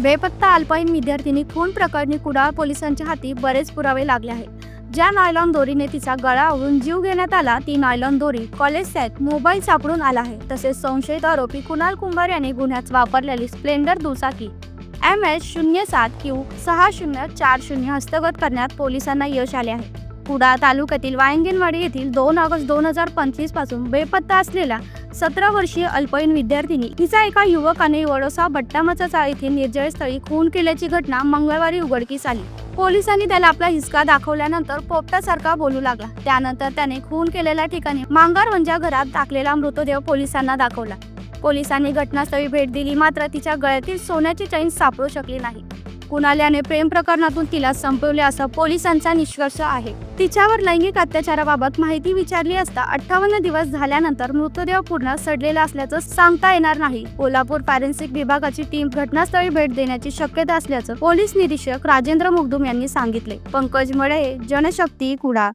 बेपत्ता अल्पाईन विद्यार्थिनी खून प्रकरणी कुडाळ पोलिसांच्या हाती बरेच पुरावे लागले आहेत. ज्या नायलॉन दोरीने तिचा गळा आवळून जीव घेण्यात आला ती नायलॉन दोरी कॉलेज सॅट मोबाईल सापडून आला आहे. तसेच संशयित आरोपी कुणाल कुंभार याने गुन्ह्यात वापरलेली स्प्लेंडर दुचाकी एम एस शून्य सात क्यू सहा शून्य चार शून्य हस्तगत करण्यात पोलिसांना यश आले आहे. कुडाळ तालुक्यातील वायंगिनवाडी येथील दोन ऑगस्ट दोन हजार पंचवीसपासून बेपत्ता असलेल्या सतरा वर्षीय अल्पवयीन विद्यार्थिनी हिचा एका युवकाने वडोसा बट्टामचा येथे निर्जळस्थळी खून केल्याची घटना मंगळवारी उघडकीस आली. पोलिसांनी त्याला आपला हिसका दाखवल्यानंतर पोपटासारखा बोलू लागला. त्यानंतर त्याने खून केलेल्या ठिकाणी मांगारवंजा घरात टाकलेला मृतदेह पोलिसांना दाखवला. पोलिसांनी घटनास्थळी भेट दिली मात्र तिच्या गळ्यातील सोन्याची चैन सापडू शकली नाही. कुणाल्याने प्रेम प्रकरणातून तिला संपवले असा पोलिसांचा निष्कर्ष आहे. तिच्यावर लैंगिक अत्याचाराबाबत माहिती विचारली असता अठ्ठावन्न दिवस झाल्यानंतर मृतदेह पूर्ण सडलेला असल्याचं सांगता येणार नाही. कोल्हापूर फॉरेन्सिक विभागाची टीम घटनास्थळी भेट देण्याची शक्यता असल्याचं पोलीस निरीक्षक राजेंद्र मुगदुम यांनी सांगितले. पंकज मळे जनशक्ती कुडा.